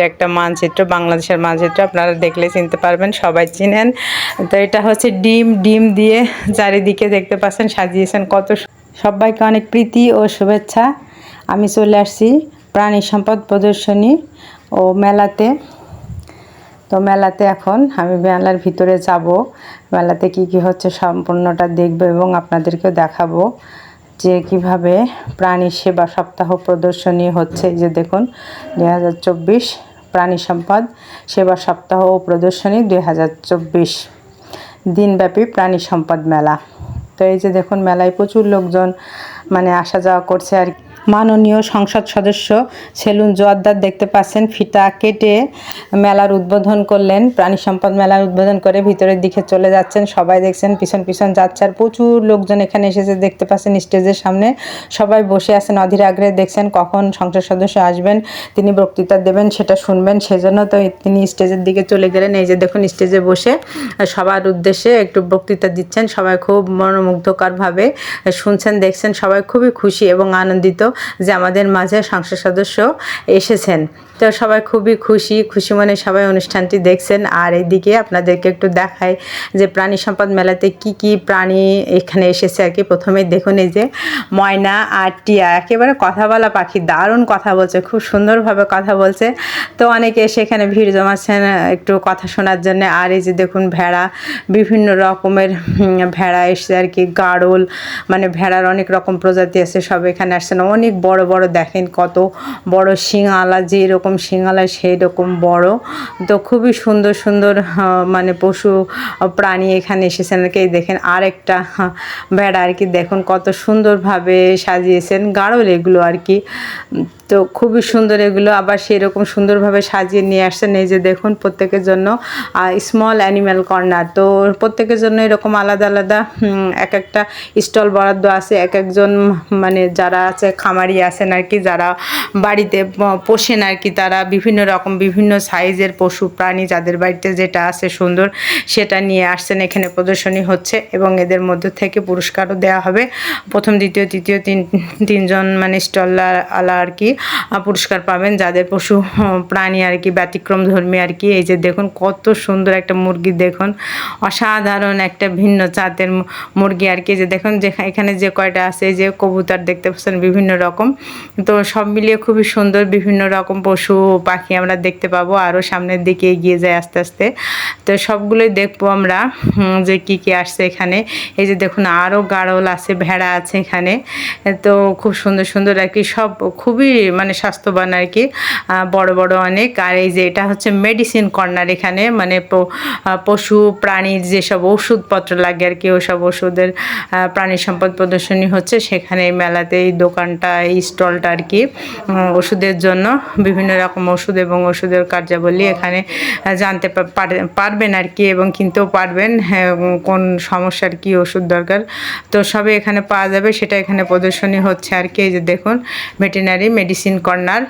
এটা একটা মানচিত্র, বাংলাদেশের মানচিত্র, আপনারা দেখলে চিনতে পারবেন, সবাই চিনেন। তো এটা হচ্ছে ডিম ডিম দিয়ে চারিদিকে দেখতে পাচ্ছেন, সাজিয়েছেন কত সবাইকে অনেক প্রীতি ও শুভেচ্ছা। আমি চলে আসছি প্রাণী সম্পদ প্রদর্শনী ও মেলাতে। তো মেলাতে এখন আমি মেলার ভিতরে যাব। মেলাতে কি কি হচ্ছে সম্পূর্ণটা দেখব এবং আপনাদেরকেও দেখাবো যে কীভাবে প্রাণী সেবা সপ্তাহ প্রদর্শনী হচ্ছে। যে দেখুন দু হাজার চব্বিশ প্রাণী সম্পদ, সেবা সপ্তাহ ও প্রদর্শনী দুই হাজার চব্বিশ দিনব্যাপী প্রাণী সম্পদ মেলা তো এই যে দেখুন, মেলায় প্রচুর লোকজন মানে আসা যাওয়া করছে আর কি। মাননীয় সংসদ সদস্য সেলুন জোয়াদ্দার দেখতে পাচ্ছেন, ফিতা কেটে মেলার উদ্বোধন করলেন, প্রাণী সম্পদ মেলার উদ্বোধন করে ভিতরের দিকে চলে যাচ্ছেন, সবাই দেখছেন, পিছন পিছন যাচ্ছে, আর প্রচুর লোকজন এখানে এসেছে, দেখতে পাচ্ছেন স্টেজের সামনে, সবাই বসে আছেন, অধীর আগ্রহে দেখছেন কখন সংসদ সদস্য আসবেন, তিনি বক্তৃতা দেবেন, সেটা শুনবেন, সেজন্য তো তিনি স্টেজের দিকে চলে গেলেন, এই যে দেখুন স্টেজে বসে সবার উদ্দেশ্যে একটু বক্তৃতা দিচ্ছেন, সবাই খুব মনোমুগ্ধকরভাবে শুনছেন, দেখছেন, সবাই খুবই খুশি এবং আনন্দিত যে আমাদের মাঝে সংসদ সদস্য এসেছেন। তো সবাই খুবই খুশি খুশি মনে সবাই অনুষ্ঠানটি দেখছেন। আর এইদিকে আপনাদেরকে একটু দেখাই যে প্রাণী সম্পদ মেলাতে কি কি প্রাণী এখানে এসেছে আর কি। প্রথমেই দেখুন এই যে ময়না আর টিয়া, একেবারে কথা বলা পাখি, দারুণ কথা বলছে, খুব সুন্দরভাবে কথা বলছে। তো অনেকে এসে এখানে ভিড় জমাচ্ছেন একটু কথা শোনার জন্য। আর এই যে দেখুন ভেড়া, বিভিন্ন রকমের ভেড়া এসছে আর কি, গাড়ল মানে ভেড়ার অনেক রকম প্রজাতি আছে, সব এখানে আসছেন অনেক বড় বড় দেখেন কত বড় শিঙালা যেরকম শিঙালা সেই রকম বড়। তো খুবই সুন্দর সুন্দর মানে পশু প্রাণী এখানে এসেছেন আর কি। দেখেন আরেকটা আহ, ভেড়া আর কি। দেখুন কত সুন্দরভাবে সাজিয়েছেন গাঢ়ল এগুলো আর কি। তো খুবই সুন্দর এগুলো। আবার সেরকম সুন্দরভাবে সাজিয়ে নিয়ে আসছেন। এই যে দেখুন প্রত্যেকের জন্য স্মল অ্যানিম্যাল কর্নার তো প্রত্যেকের জন্য এরকম আলাদা আলাদা এক একটা স্টল বরাদ্দ আছে। এক একজন মানে যারা আছে খামারি আছেন আর কি, যারা বাড়িতে পোষেন আর কি, তারা বিভিন্ন রকম বিভিন্ন সাইজের পশু প্রাণী যাদের বাড়িতে যেটা আছে সুন্দর সেটা নিয়ে আসছেন। এখানে প্রদর্শনী হচ্ছে এবং এদের মধ্যে থেকে পুরস্কারও দেওয়া হবে। প্রথম, দ্বিতীয়, তৃতীয় তিন, তিনজন মানে স্টল আলা আর কি পুরস্কার পাবেন। যাদের পশু প্রাণী আর কি ব্যতিক্রম ধর্মী আর কি, এই যে দেখুন কত সুন্দর একটা মুরগি দেখুন। অসাধারণ একটা ভিন্ন মু- মুরগি আর কি যে দেখুন যে এখানে যে কয়টা আছে যে কবুতর দেখতে পাচ্ছেন, বিভিন্ন রকম। তো সব মিলিয়ে খুবই সুন্দর, বিভিন্ন রকম পশু পাখি আমরা দেখতে পাবো আরও সামনের দিকে এগিয়ে যায় আস্তে আস্তে। তো সবগুলোই দেখব আমরা যে কি কি আসছে এখানে। এই যে দেখুন আরও গাড়ল আছে, ভেড়া আছে এখানে। তো খুব সুন্দর সুন্দর আর কি, সব খুবই মানে স্বাস্থ্যবান আর কি বড় বড় অনেক। আর এই যে এটা হচ্ছে মেডিসিন কর্নার এখানে মানে পশু প্রাণীর যেসব ওষুধপত্র লাগে আর কি, ওসব ওষুধের প্রাণী সম্পদ প্রদর্শনী হচ্ছে সেখানে এই মেলাতে এই দোকানটা স্টলটা আর কি ওষুধের জন্য বিভিন্ন রকম ওষুধ এবং ওষুধের কার্যাবলী এখানে জানতে পারবেন আর কি এবং কিনতেও পারবেন হ্যাঁ, কোন সমস্যার কি ওষুধ দরকার। তো সবে এখানে পাওয়া যাবে সেটা এখানে প্রদর্শনী হচ্ছে আর কি এই যে দেখুন ভেটেনারি মেডিসিন কর্নার।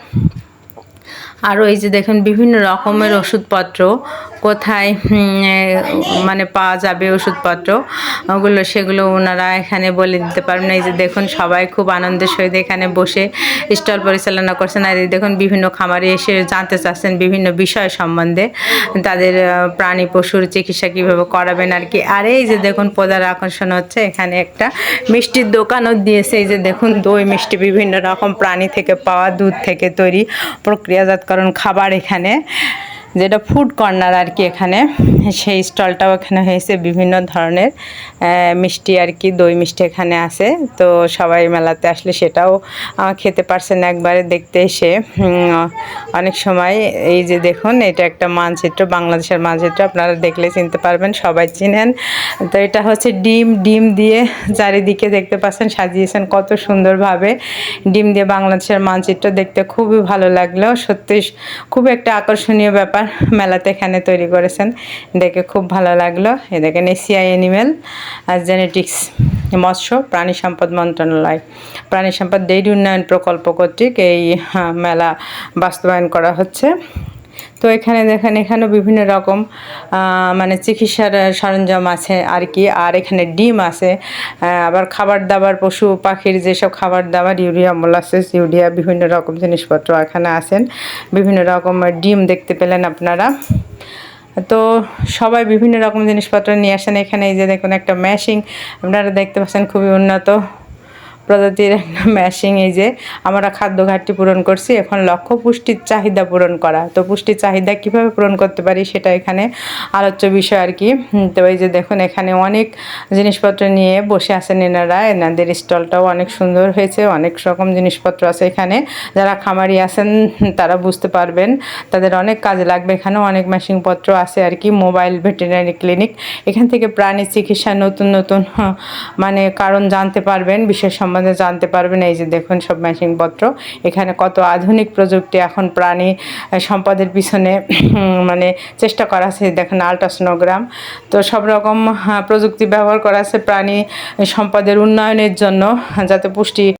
আরও এই যে দেখুন বিভিন্ন রকমের ওষুধপত্র কোথায় মানে পাওয়া যাবে ওষুধপত্র ওগুলো সেগুলো ওনারা এখানে বলে দিতে পারবেন। এই যে দেখুন সবাই খুব আনন্দের সহিত এখানে বসে স্টল পরিচালনা করছেন। আর এই দেখুন বিভিন্ন খামারে এসে জানতে চাচ্ছেন বিভিন্ন বিষয় সম্বন্ধে তাদের প্রাণী পশুর চিকিৎসা কীভাবে করাবেন আর কি। আর এই যে দেখুন প্রধান আকর্ষণ হচ্ছে এখানে একটা মিষ্টির দোকানও দিয়েছে। এই যে দেখুন দই মিষ্টি বিভিন্ন রকম প্রাণী থেকে পাওয়া দুধ থেকে তৈরি প্রক্রিয়াজাতকরণ খাবার এখানে। যেটা ফুড কর্নার আর কি এখানে, সেই স্টলটাও এখানে হয়েছে, বিভিন্ন ধরনের মিষ্টি আর কি, দই মিষ্টি এখানে আছে। তো সবাই মেলাতে আসলে সেটাও খেতে পারছেন একবারে দেখতে এসে। অনেক সময় এই যে দেখুন, এটা একটা মানচিত্র, বাংলাদেশের মানচিত্র, আপনারা দেখলে চিনতে পারবেন, সবাই চিনেন। তো এটা হচ্ছে ডিম ডিম দিয়ে চারিদিকে দেখতে পাচ্ছেন, সাজিয়েছেন কত সুন্দরভাবে। ডিম দিয়ে বাংলাদেশের মানচিত্র দেখতে খুবই ভালো লাগল, সত্যি, খুব একটা আকর্ষণীয় ব্যাপার। মেলাতে এখানে তৈরি করেছেন। দেখে খুব ভালো লাগল। এ দেখেন এশিয়া অ্যানিমেল জেনেটিক্স মৎস্য, প্রাণী সম্পদ মন্ত্রণালয়। প্রাণী সম্পদ ডেইরি উন্নয়ন প্রকল্প কর্তৃক এই মেলা বাস্তবায়ন করা হচ্ছে। তো এখানে দেখেন, এখানেও বিভিন্ন রকম মানে চিকিৎসার সরঞ্জাম আছে আর কি। আর এখানে ডিম আছে আবার খাবার দাবার পশু, পাখির যেসব খাবার দাবার ইউরিয়া, মোলাসেস, ইউরিয়া, বিভিন্ন রকম জিনিসপত্র এখানে আছেন। বিভিন্ন রকম ডিম দেখতে পেলেন আপনারা। তো সবাই বিভিন্ন রকম জিনিসপত্র নিয়ে আসেন। এখানে এই যে দেখুন একটা ম্যাশিং আপনারা দেখতে পাচ্ছেন খুবই উন্নত। প্রজাতির একটা ম্যাশিং এই যে আমরা খাদ্য ঘাটতি পূরণ করছি এখন লক্ষ্য পুষ্টির চাহিদা পূরণ করা। তো পুষ্টির চাহিদা কীভাবে পূরণ করতে পারি সেটা এখানে আলোচ্য বিষয় আর কি। তো এই যে দেখুন এখানে অনেক জিনিসপত্র নিয়ে বসে আছেন এনারা। এনাদের স্টলটাও অনেক সুন্দর হয়েছে অনেক রকম জিনিসপত্র আছে এখানে। যারা খামারি আছেন তারা বুঝতে পারবেন তাদের অনেক কাজে লাগবে। এখানেও অনেক মেশিনপত্র আছে আর কি মোবাইল ভেটেরিনারি ক্লিনিক এখান থেকে প্রাণী চিকিৎসা নতুন নতুন হ্যাঁ, মানে কারণ জানতে পারবেন বিশেষ সম্বন্ধে জানতে পারবেন, এই যে দেখুন সব মেশিনপত্র এখানে কত আধুনিক প্রযুক্তি এখন প্রাণী সম্পদের পিছনে মানে চেষ্টা করা আছে। দেখেন আল্ট্রাসোনোগ্রাম তো সব রকম প্রযুক্তি ব্যবহার করা আছে প্রাণী সম্পদের উন্নয়নের জন্য, যাতে পুষ্টি